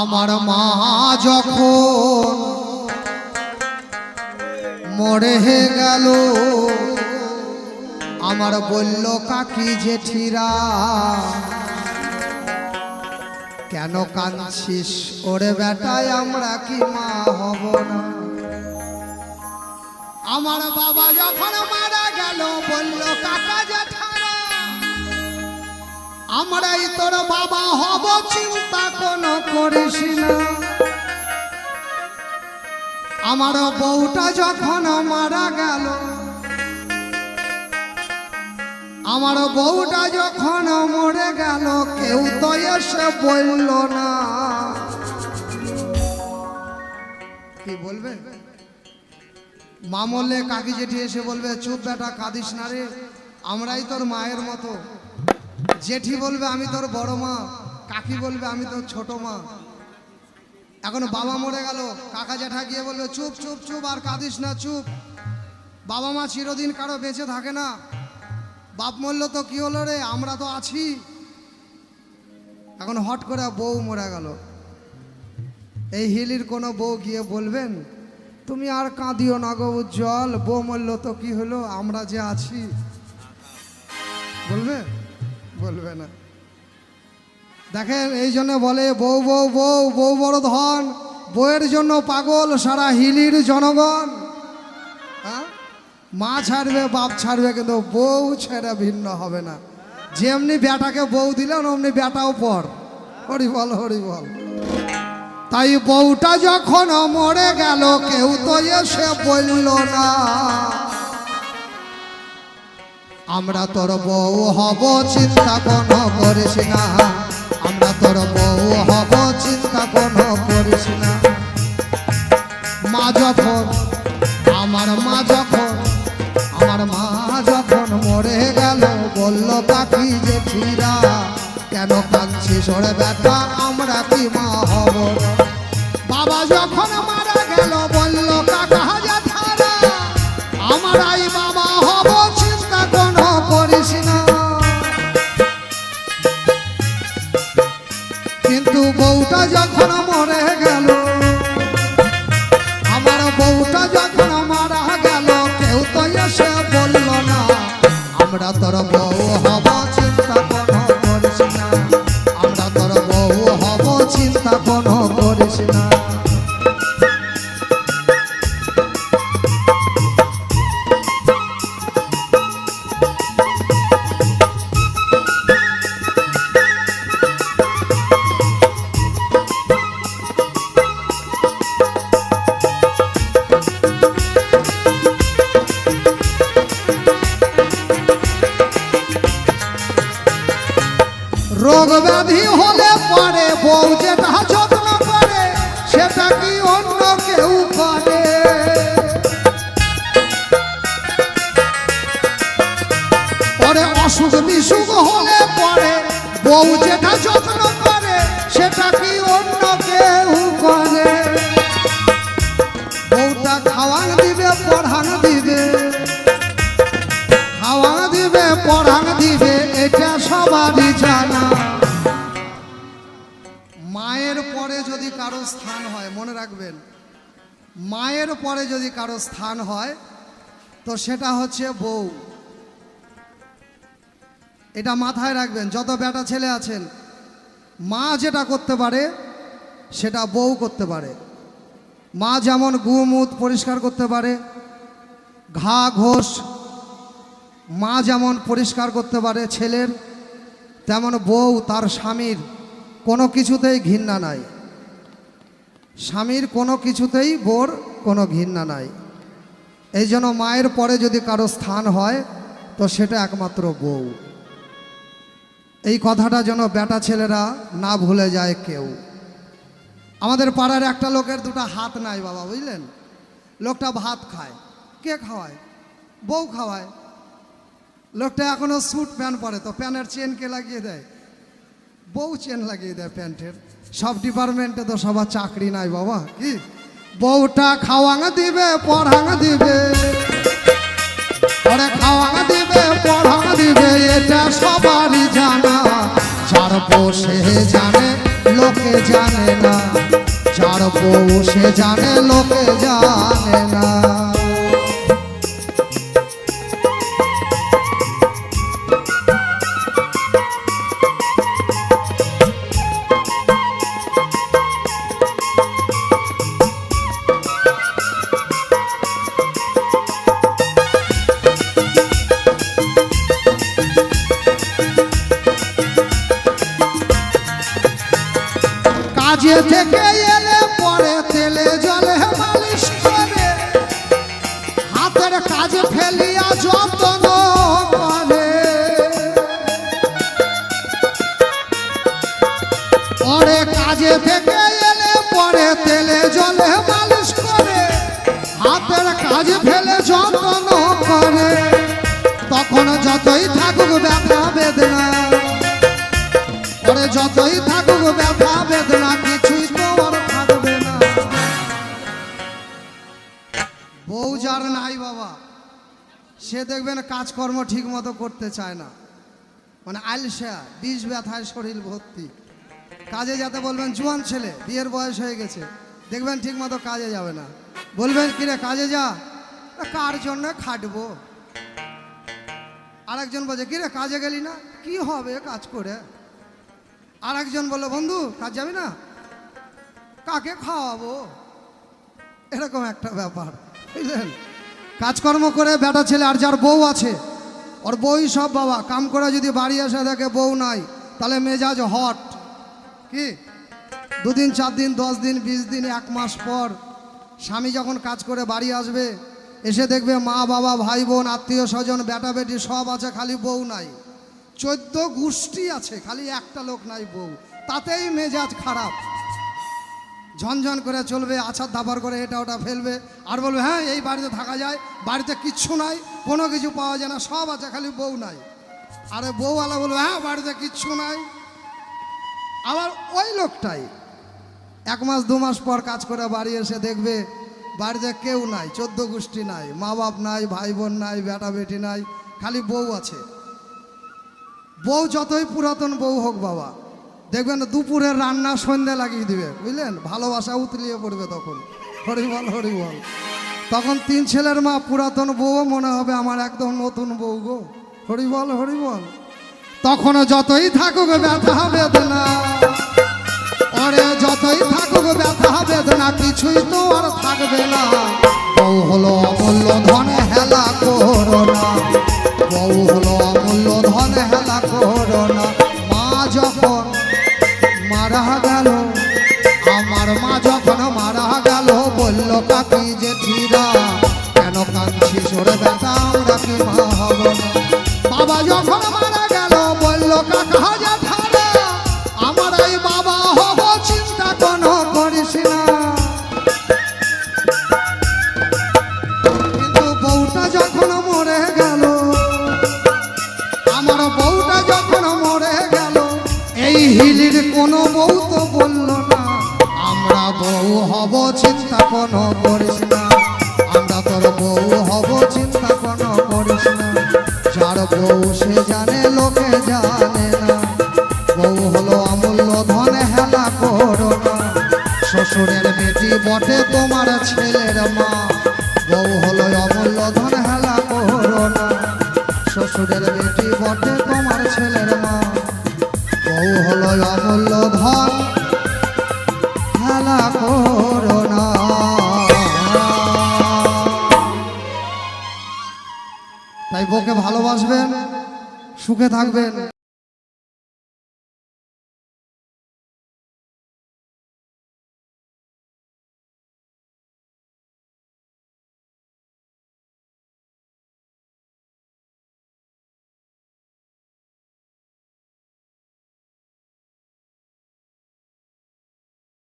আমার মা যখন মরে গেল, আমার বলল, কাকি জেঠিরা, কেন কাঁদছিস? ওরে বেটায় আমরা কি মা হব না? আমার বাবা যখন মারা গেল, বলল, কাকা জেঠারা আমরাই তোর বাবা হব, চিন্তা কোনো করিস না। আমার বউটা যখন মারা গেল, আমার বউটা যখন মরে গেল, কেউ তো এসে বলল না। কি বলবে? মামলে কাকি জেঠি এসে বলবে, চুপ বেটা, কাঁদিস না রে। আমরাই তোর মায়ের মতো। জেঠি বলবে, আমি তোর বড় মা। কাকি বলবে, আমি তোর ছোট মা। এখন বাবা মরে গেল, কাকা জ্যাঠা গিয়ে বলবে, চুপ চুপ চুপ, আর কাঁদিস না, চুপ। বাবা মা চিরদিন কারও বেঁচে থাকে না। বাপ মরল তো কি হলো রে? আমরা তো আছি। এখন হট করে বউ মরে গেল। এই হিলির কোনো বউ গিয়ে বলবেন, তুমি আর কাঁদিও না গো উজ্জ্বল, বউ মরল তো কি হলো? আমরা যে আছি। বলবে? বলবে না। দেখেন, এই জন্য বলে, বউ বউ বউ বউ বড় ধন, বউয়ের জন্য পাগল সারা হিলির জনগণ। হ্যাঁ? মা ছাড়বে, বাপ ছাড়বে, কিন্তু বউ ছেড়ে ভিন্ন হবে না। যেমনি বেটাকে বউ দিলেন, অমনি বেটাও পর। হরি বল হরি বল। তাই বউটা যখন মরে গেল, কেউ তো এসে বলল না। আমরা তোর বউ হব, চিন্তা কোনো করিস না। আমরা তোর বউ হব, চিন্তা কোনো করিস না। মা যখন, আমার মা যখন, আমার মা যখন মরে গেল, বলল, পাখি যে ফিরা, কেন কাঁদছিস ওরে ব্যথা আমরা বউ যেটা যত্ন করে, সেটা কি অন্য কেউ করে? বউটা খাওয়ান দিবে, পড়ান দিবে। খাওয়া দিবে, পড়ান দিবে, এটা সবারই জানা। মায়ের পরে যদি কারও স্থান হয়, মনে রাখবেন, মায়ের পরে যদি কারও স্থান হয়, তো সেটা হচ্ছে বউ। এটা মাথায় রাখবেন, যত বেটা ছেলে আছেন, মা যেটা করতে পারে, সেটা বউ করতে পারে। মা যেমন গুমুত পরিষ্কার করতে পারে, ঘা, ঘোষ, মা যেমন পরিষ্কার করতে পারে ছেলের, তেমন বউ তার স্বামীর, কোনো কিছুতেই ঘৃণা নাই। স্বামীর কোনো কিছুতেই বোর কোনো ঘৃণা নাই। এই জন্য মায়ের পরে যদি কারও স্থান হয়, তো সেটা একমাত্র বউ। এই কথাটা যেন বেটা ছেলেরা না ভুলে যায় কেউ। আমাদের পাড়ার একটা লোকের দুটো হাত নাই বাবা, বুঝলেন? লোকটা ভাত খায়, কে খাওয়ায়? বউ খাওয়ায়। লোকটা এখনও স্যুট প্যান্ট পরে, তো প্যান্টের চেন কে লাগিয়ে দেয়? বউ চেন লাগিয়ে দেয় প্যান্টের। সব ডিপার্টমেন্টে তো সবার চাকরি নাই বাবা, কি? বউটা খাওয়াঙা দিবে, পড়াঙা দিবে। খাওয়াঙা দিবে, পড়াঙা দিবে এটা সবারই জানা। যার বসে জানে, লোকে জানে না। যার বসে জানে, লোকে জানে না। কাজে থেকে এলে পরে তেলে জলে মালিশ করে। হাতের পরে কাজে থেকে পরে তেলে জলে মালিশ করে। হাতের কাজে ফেলে যত্ন করে। তখন যতই থাকুক ব্যথা বেদনা। পরে যতই থাকুক ব্যথা, বেদনা কিছুই তো আর থাকবে না। বউ যার নাই বাবা, সে দেখবেন কাজকর্ম ঠিক মতো করতে চায় না। মানে আলসা, বিষ ব্যথায় শরীর ভর্তি। কাজে যাতে বলবেন, জোয়ান ছেলে, বিয়ের বয়স হয়ে গেছে। দেখবেন ঠিক মতো কাজে যাবে না। বলবেন কিরে কাজে যা। কার জন্য খাটবো? আরেকজন বলছে কিরে কাজে গেলি না? কি হবে কাজ করে? আর একজন বলল, বন্ধু, কাজ যাবি না? কাকে খাওয়াবো? এরকম একটা ব্যাপার, বুঝলেন? কাজকর্ম করে বেটা ছেলে, আর যার বউ আছে, ওর বউই সব বাবা। কাম করে যদি বাড়ি এসে দেখে বউ নাই, তাহলে মেজাজ হট। কি? দুদিন, চার দিন, দশ দিন, বিশ দিন, এক মাস পর স্বামী যখন কাজ করে বাড়ি আসবে, এসে দেখবে মা, বাবা, ভাই, বোন আত্মীয় স্বজন বেটা বেটি সব আছে, খালি বউ নাই। চোদ্দ গোষ্ঠী আছে, খালি একটা লোক নাই বউ। তাতেই মেজাজ খারাপ। ঝনঝন করে চলবে আছার দাবার করে এটা ওটা ফেলবে। আর বলবে হ্যাঁ এই বাড়িতে থাকা যায়, বাড়িতে কিচ্ছু নাই, কোনো কিছু পাওয়া যায় না, সব আছে, খালি বউ নাই। আরে বউওয়ালা বলবে হ্যাঁ বাড়িতে কিচ্ছু নাই। আবার ওই লোকটাই এক মাস, দু মাস পর কাজ করে বাড়ি এসে দেখবে বাড়িতে কেউ নাই, চোদ্দ গোষ্ঠী নাই মা বাপ নাই ভাই বোন নাই বেটা বেটি নাই, খালি বউ আছে। বউ যতই পুরাতন বউ হোক বাবা, দেখবেন দুপুরের রান্না সন্ধ্যা লাগিয়ে দিবে, বুঝলেন? ভালোবাসা উতলিয়ে পড়বে তখন। হরিবল হরিবল। তখন তিন ছেলের মা পুরাতন বউ, মনে হবে আমার একদম নতুন বউ গো। হরিবল হরিবল। তখন যতই থাকুক ব্যথা, বেদনা। ওরে যতই থাকুক ব্যথা, বেদনা, কিছুই তো আর থাকবে না। বউ হলো অমূল্য ধন, হেলা করোনা বউ হেলা করোনা মা যখন মারা গেল, আমার মা যখন মারা গেল, বলল, কাকি যে ঠিরা কেন কাঁদছি সরে ব্যথা আমরা কি মা হব না? হিলির কোনো বউ তো বলল না। আমরা বউ হব, চিন্তা কোনো করিস না। আমরা তোর বউ হব, চিন্তা কোনো করিস না। যার বউ সে জানেল জানে অমূল্য ধন। না। তাই বউকে ভালোবাসবেন সুখে থাকবেন।